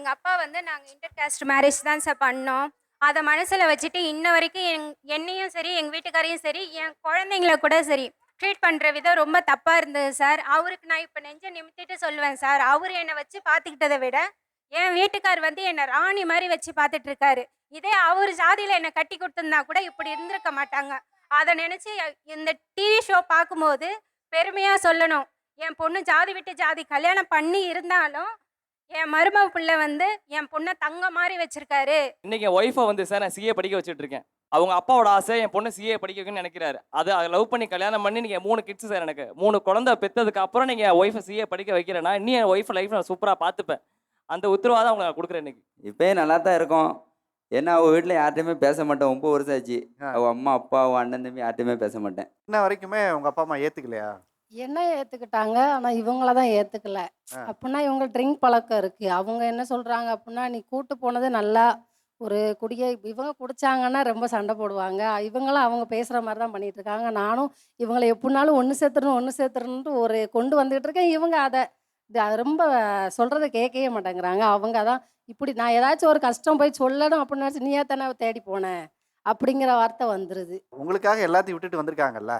எங்கள் அப்பா வந்து நாங்கள் இன்டர் கேஸ்ட் மேரேஜ் தான் சார் பண்ணோம். அதை மனசில் வச்சுட்டு இன்ன வரைக்கும் என் என்னையும் சரி எங்கள் வீட்டுக்காரையும் சரி என் குழந்தைங்கள கூட சரி ட்ரீட் பண்ணுற விதம் ரொம்ப தப்பாக இருந்தது சார் அவருக்கு நான் இப்போ நெஞ்ச நிமித்திட்டு சொல்லுவேன் சார் அவர் என்னை வச்சு பார்த்துக்கிட்டதை விட என் வீட்டுக்கார் வந்து என்னை ராணி மாதிரி வச்சு பார்த்துட்டு இருக்காரு இதே அவர் ஜாதியில் என்னை கட்டி கொடுத்துருந்தா கூட இப்படி இருந்திருக்க மாட்டாங்க. அதை நினச்சி இந்த டிவி ஷோ பார்க்கும்போது பெருமையாக சொல்லணும். என் பொண்ணு ஜாதி விட்டு ஜாதி கல்யாணம் பண்ணி இருந்தாலும் என் மருமக பிள்ளை வந்து என் பொண்ணை தங்க மாதிரி வச்சிருக்காரு. இன்னைக்கு என் ஒய்ஃபை வந்து சார் நான் சிஏ படிக்க வச்சுட்டு இருக்கேன் அவங்க அப்பாவோட ஆசை என் பொண்ணு சிஏ படிக்க வைக்கணும்னு நினைக்கிறாரு. அது அதை லவ் பண்ணி கல்யாணம் பண்ணி நீங்கள் மூணு கிட்ஸ் சார் எனக்கு. மூணு குழந்தை பெற்றதுக்கு அப்புறம் நீங்கள் என் ஒய்ஃபை சிஏ படிக்க வைக்கிறேன்னா இன்னும் என் ஒய்ஃப் லைஃப் நான் சூப்பராக பார்த்துப்பேன். அந்த உத்தரவாதம் அவங்க நான் கொடுக்குறேன் இன்னைக்கு. இப்பயே நல்லா தான் இருக்கோம். ஏன்னா அவள் வீட்டில் யார்ட்டையுமே பேச மாட்டேன் ஒம்பது வருஷம் ஆச்சு. அவள் அம்மா அப்பா அவள் அண்ணன் தம்பி யார்ட்டையுமே பேச மாட்டேன். இன்ன வரைக்குமே உங்க அப்பா அம்மா ஏத்துக்கலையா? என்ன ஏற்றுக்கிட்டாங்க ஆனால் இவங்கள தான் ஏற்றுக்கல ஆ. அப்படின்னா இவங்க ட்ரிங்க் பழக்கம் இருக்குது அவங்க என்ன சொல்கிறாங்க அப்படின்னா நீ கூட்டு போனது நல்லா ஒரு குடியை இவங்க குடிச்சாங்கன்னா ரொம்ப சண்டை போடுவாங்க. இவங்களும் அவங்க பேசுகிற மாதிரி தான் பண்ணிட்டு இருக்காங்க. நானும் இவங்களை எப்படினாலும் ஒன்று சேர்த்துறணும் ஒன்று சேர்த்துறணுன்ட்டு ஒரு கொண்டு வந்துகிட்டு இருக்கேன். இவங்க அதை ரொம்ப சொல்கிறத கேட்கவே மாட்டேங்கிறாங்க. அவங்க தான் இப்படி நான் ஏதாச்சும் ஒரு கஷ்டம் போய் சொல்லணும் அப்படின்னு நீயே தானே தேடி போனேன் அப்படிங்கிற வார்த்தை வந்துடுது உங்களுக்காக எல்லாத்தையும் விட்டுட்டு வந்திருக்காங்கல்ல?